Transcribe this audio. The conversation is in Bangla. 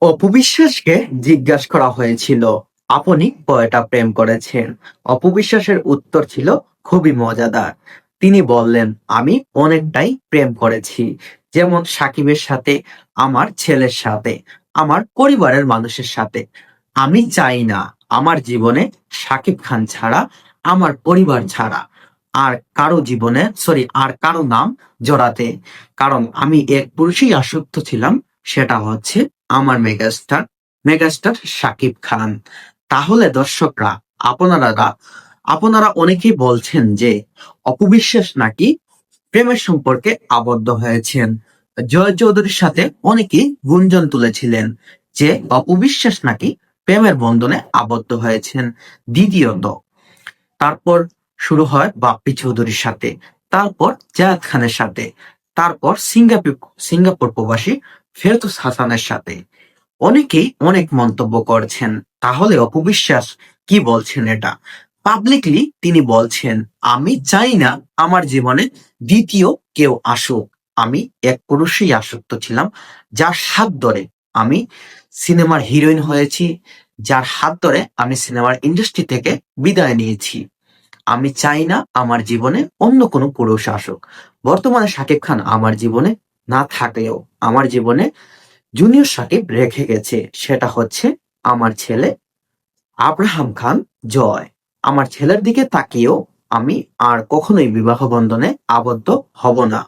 অপবিশ্বাসকে জিজ্ঞাসা করা হয়েছিল, আপনি কয়টা প্রেম করেছেন? অপবিশ্বাসের উত্তর ছিল, খুবই মজাদার। তিনি বললেন, আমি অনেকটাই প্রেম করেছি, যেমন সাকিবের সাথে, আমার ছেলের সাথে, আমার পরিবারের মানুষের সাথে। আমি চাই না আমার জীবনে সাকিব খান ছাড়া, আমার পরিবার ছাড়া, আর কারও জীবনে, সরি, আর কারও নাম জড়াতে। কারণ আমি এক পুরুষই আসক্ত ছিলাম, সেটা হচ্ছে আমার মেগাস্টার মেগাস্টার শাকিব খান। তাহলে দর্শকরা আপনারা আপনারা অনেকেই বলছেন যে, অপবিশ্বাস নাকি প্রেমের সম্পর্কে আবদ্ধ হয়েছেন। জয় চৌধুরীর সাথে অনেকেই গুঞ্জন তুলেছিলেন যে, অপবিশ্বাস নাকি প্রেমের বন্ধনে আবদ্ধ হয়েছেন। দ্বিতীয়ত, তারপর শুরু হয় বাপ্পি চৌধুরীর সাথে, তারপর জায়াত খানের সাথে। তারপর সিঙ্গাপুর সিঙ্গাপুর প্রবাসী ফেরদৌস হাসানের সাথে। অনেকেই অনেক মন্তব্য করছেন, তাহলে অপবিশ্বাস কি বলছেন এটা? পাবলিকলি তিনি বলছেন, আমি চাই না আমার জীবনে দ্বিতীয় কেউ আসুক। আমি এক পুরুষই আসক্ত ছিলাম, যার হাত ধরে আমি সিনেমার হিরোইন হয়েছি, যার হাত ধরে আমি সিনেমার ইন্ডাস্ট্রি থেকে বিদায় নিয়েছি। আমি চাই না আমার জীবনে অন্য কোনো পুরুষ আসুক। বর্তমানে সাকিব খান আমার জীবনে না থাকলেও আমার জীবনে জুনিয়র সাকিব রেখে গেছে। সেটা হচ্ছে আমার ছেলে আব্রাহাম খান জয়। আমার ছেলের দিকে তাকিয়েও আমি আর কখনোই বিবাহ বন্ধনে আবদ্ধ হব না।